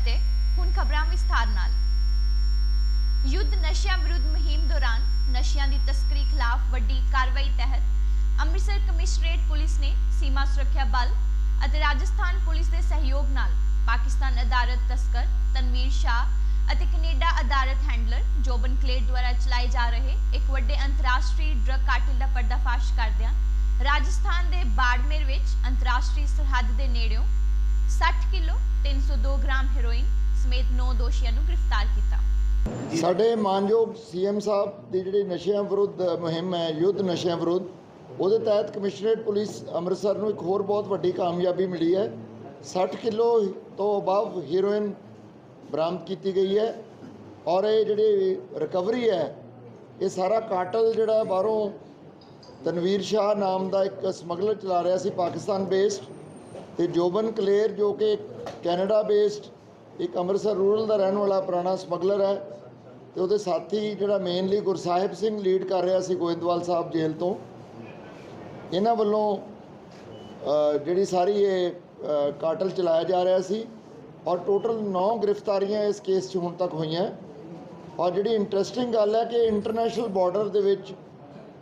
ਅਤੇ ਹੁਣ ਖਬਰਾਂ ਵਿਸਥਾਰ ਨਾਲ। ਯੁੱਧ ਨਸ਼ਿਆਂ ਵਿਰੁੱਧ ਮੁਹਿੰਮ ਦੌਰਾਨ ਨਸ਼ਿਆਂ ਦੀ ਤਸਕਰੀ ਖਿਲਾਫ ਵੱਡੀ ਕਾਰਵਾਈ ਤਹਿਤ ਅੰਮ੍ਰਿਤਸਰ ਕਮਿਸ਼ਨਰੇਟ ਪੁਲਿਸ ਨੇ ਸੀਮਾ ਸੁਰੱਖਿਆ ਬਲ ਅਤੇ ਰਾਜਸਥਾਨ ਪੁਲਿਸ ਦੇ ਸਹਿਯੋਗ ਨਾਲ ਪਾਕਿਸਤਾਨ ਅਦਾਲਤ ਤਸਕਰ ਤਨਵੀਰ ਸ਼ਾਹ ਅਤੇ ਕੈਨੇਡਾ ਅਦਾਲਤ ਹੈਂਡਲਰ ਜੋਬਨ ਕਲੇਡ ਦੁਆਰਾ ਚਲਾਏ ਜਾ ਰਹੇ ਇੱਕ ਵੱਡੇ ਅੰਤਰਰਾਸ਼ਟਰੀ ਡਰੱਗ ਕਾਰਟਲ ਦਾ ਪਰਦਾਫਾਸ਼ ਕਰਦਿਆਂ ਰਾਜਸਥਾਨ ਦੇ ਬਾੜਮੇਰ ਵਿੱਚ ਅੰਤਰਰਾਸ਼ਟਰੀ ਸਰਹੱਦ ਦੇ ਨੇੜਿਓਂ 60 ਕਿਲੋ 302 ਗ੍ਰਾਮ ਹੈਰੋਇਨ ਸਮੇਤ 9 ਦੋਸ਼ੀਆਂ ਨੂੰ ਗ੍ਰਿਫਤਾਰ ਕੀਤਾ। ਸਾਡੇ ਮਾਨਯੋਗ ਸੀਐਮ ਸਾਹਿਬ ਦੀ ਜਿਹੜੀ ਨਸ਼ਿਆਂ ਵਿਰੁੱਧ ਮੁਹਿੰਮ ਹੈ, ਯੁੱਧ ਨਸ਼ਿਆਂ ਵਿਰੁੱਧ, ਉਹਦੇ ਤਹਿਤ ਕਮਿਸ਼ਨਰੇਟ ਪੁਲਿਸ ਅੰਮ੍ਰਿਤਸਰ ਨੂੰ ਇੱਕ ਹੋਰ ਬਹੁਤ ਵੱਡੀ ਕਾਮਯਾਬੀ ਮਿਲੀ ਹੈ। 60 ਕਿਲੋ ਤੋਂ ਅਬਵ ਹੀਰੋਇਨ ਬਰਾਮਦ ਕੀਤੀ ਗਈ ਹੈ ਔਰ ਇਹ ਜਿਹੜੀ ਰਿਕਵਰੀ ਹੈ, ਇਹ ਸਾਰਾ ਕਾਟਲ ਜਿਹੜਾ ਬਾਹਰੋਂ ਤਨਵੀਰ ਸ਼ਾਹ ਨਾਮ ਦਾ ਇੱਕ ਸਮਗਲਰ ਚਲਾ ਰਿਹਾ ਸੀ ਪਾਕਿਸਤਾਨ ਬੇਸਡ ਤੇ ਜੋਬਨ ਕਲੇਰ ਜੋ ਕਿ ਕੈਨੇਡਾ ਬੇਸਡ, ਇੱਕ ਅੰਮ੍ਰਿਤਸਰ ਰੂਰਲ ਦਾ ਰਹਿਣ ਵਾਲਾ ਪੁਰਾਣਾ ਸਮਗਲਰ ਹੈ ਤੇ ਉਹਦੇ ਸਾਥੀ ਜਿਹੜਾ ਮੇਨਲੀ ਗੁਰਸਾਹਿਬ ਸਿੰਘ ਲੀਡ ਕਰ ਰਿਹਾ ਸੀ ਗੋਇੰਦਵਾਲ ਸਾਹਿਬ ਜੇਲ੍ਹ ਤੋਂ। ਇਹਨਾਂ ਵੱਲੋਂ ਜਿਹੜੀ ਸਾਰੀ ਇਹ ਕਾਟਲ ਚਲਾਇਆ ਜਾ ਰਿਹਾ ਸੀ ਔਰ ਟੋਟਲ 9 ਗ੍ਰਿਫਤਾਰੀਆਂ ਇਸ ਕੇਸ 'ਚ ਹੁਣ ਤੱਕ ਹੋਈਆਂ। ਔਰ ਜਿਹੜੀ ਇੰਟਰਸਟਿੰਗ ਗੱਲ ਹੈ ਕਿ ਇੰਟਰਨੈਸ਼ਨਲ ਬਾਰਡਰ ਦੇ ਵਿੱਚ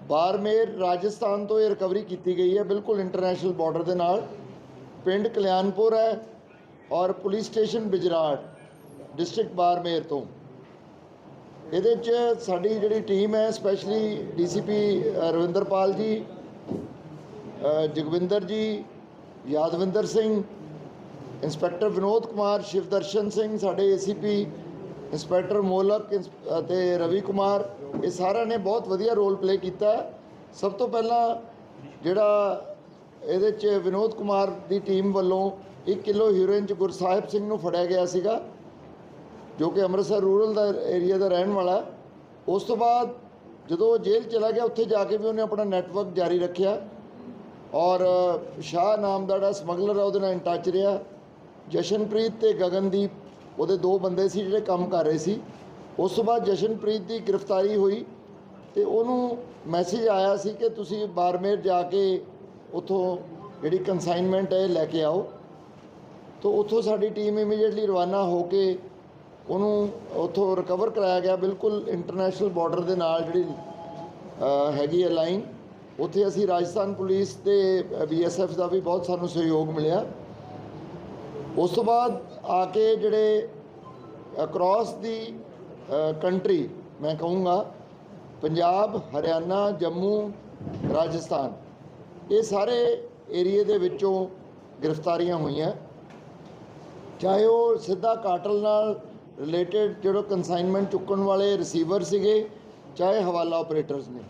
ਬਾਰਮੇਰ ਰਾਜਸਥਾਨ ਤੋਂ ਇਹ ਰਿਕਵਰੀ ਕੀਤੀ ਗਈ ਹੈ, ਬਿਲਕੁਲ ਇੰਟਰਨੈਸ਼ਨਲ ਬਾਰਡਰ ਦੇ ਨਾਲ। ਪਿੰਡ ਕਲਿਆਣਪੁਰ ਹੈ ਔਰ police station Bijrar, district Barmer ਤੋਂ। ਇਹਦੇ 'ਚ ਸਾਡੀ ਜਿਹੜੀ ਟੀਮ ਹੈ, specially DCP Ravinderpal ji Jagwinder ji, Yadvinder Singh, inspector Vinod Kumar, Shivdarshan Singh, ਸਾਡੇ ਏਸੀਪੀ, ਇੰਸਪੈਕਟਰ ਮੋਲਕ ਇੰਸ- ਅਤੇ ਰਵੀ ਕੁਮਾਰ, ਇਹ ਸਾਰਿਆਂ ਨੇ ਬਹੁਤ ਵਧੀਆ ਰੋਲ ਪਲੇ ਕੀਤਾ। ਸਭ ਤੋਂ ਪਹਿਲਾਂ ਜਿਹੜਾ ਇਹਦੇ 'ਚ ਵਿਨੋਦ ਕੁਮਾਰ ਦੀ ਟੀਮ ਵੱਲੋਂ 1 ਕਿਲੋ ਹੀਰੋਇਨ 'ਚ ਗੁਰਸਾਹਿਬ ਸਿੰਘ ਨੂੰ ਫੜਿਆ ਗਿਆ ਸੀਗਾ, ਜੋ ਕਿ ਅੰਮ੍ਰਿਤਸਰ ਰੂਰਲ ਦਾ ਏਰੀਆ ਦਾ ਰਹਿਣ ਵਾਲਾ। ਉਸ ਤੋਂ ਬਾਅਦ ਜਦੋਂ ਉਹ ਜੇਲ੍ਹ ਚਲਾ ਗਿਆ, ਉੱਥੇ ਜਾ ਕੇ ਵੀ ਉਹਨੇ ਆਪਣਾ ਨੈਟਵਰਕ ਜਾਰੀ ਰੱਖਿਆ ਔਰ ਸ਼ਾਹ ਨਾਮ ਦਾ ਜਿਹੜਾ ਸਮਗਲਰ ਆ, ਉਹਦੇ ਨਾਲ ਇਨ ਟੱਚ ਰਿਹਾ। ਜਸ਼ਨਪ੍ਰੀਤ ਤੇ ਗਗਨਦੀਪ, ਉਹਦੇ ਦੋ ਬੰਦੇ ਸੀ ਜਿਹੜੇ ਕੰਮ ਕਰ ਰਹੇ ਸੀ। ਉਸ ਤੋਂ ਬਾਅਦ ਜਸ਼ਨਪ੍ਰੀਤ ਦੀ ਗ੍ਰਿਫਤਾਰੀ ਹੋਈ ਤੇ ਉਹਨੂੰ ਮੈਸੇਜ ਆਇਆ ਸੀ ਕਿ ਤੁਸੀਂ ਬਾਰਮੇਰ ਜਾ ਕੇ ਉਥੋਂ ਜਿਹੜੀ ਕੰਸਾਈਨਮੈਂਟ ਹੈ ਲੈ ਕੇ ਆਓ। ਤੋਂ ਉੱਥੋਂ ਸਾਡੀ ਟੀਮ ਇਮੀਡੀਏਟਲੀ ਰਵਾਨਾ ਹੋ ਕੇ ਉਹਨੂੰ ਉੱਥੋਂ ਰਿਕਵਰ ਕਰਾਇਆ ਗਿਆ। ਬਿਲਕੁਲ ਇੰਟਰਨੈਸ਼ਨਲ ਬਾਰਡਰ ਦੇ ਨਾਲ ਜਿਹੜੀ ਹੈਗੀ ਹੈ ਲਾਈਨ ਉੱਥੇ ਅਸੀਂ ਰਾਜਸਥਾਨ ਪੁਲਿਸ ਤੇ ਬੀਐਸਐਫ ਦਾ ਵੀ ਬਹੁਤ ਸਾਨੂੰ ਸਹਿਯੋਗ ਮਿਲਿਆ। ਉਸ ਤੋਂ ਬਾਅਦ ਆ ਕੇ ਜਿਹੜੇ ਅਕ੍ਰੋਸ ਦੀ ਕੰਟਰੀ ਮੈਂ ਕਹੂੰਗਾ, ਪੰਜਾਬ, ਹਰਿਆਣਾ, ਜੰਮੂ, ਰਾਜਸਥਾਨ। ਇਹ ਸਾਰੇ ਏਰੀਏ ਦੇ ਵਿੱਚੋਂ ਗ੍ਰਿਫਤਾਰੀਆਂ ਹੋਈਆਂ। ਚਾਹੇ ਉਹ ਸਿੱਧਾ ਕਾਟਲ ਨਾਲ ਰਿਲੇਟਡ ਜਿਹੜਾ ਕਨਸਾਈਨਮੈਂਟ ਚੁੱਕਣ ਵਾਲੇ ਰਿਸੀਵਰ ਸੀਗੇ, ਚਾਹੇ ਹਵਾਲਾ ਆਪਰੇਟਰਸ ਨੇ।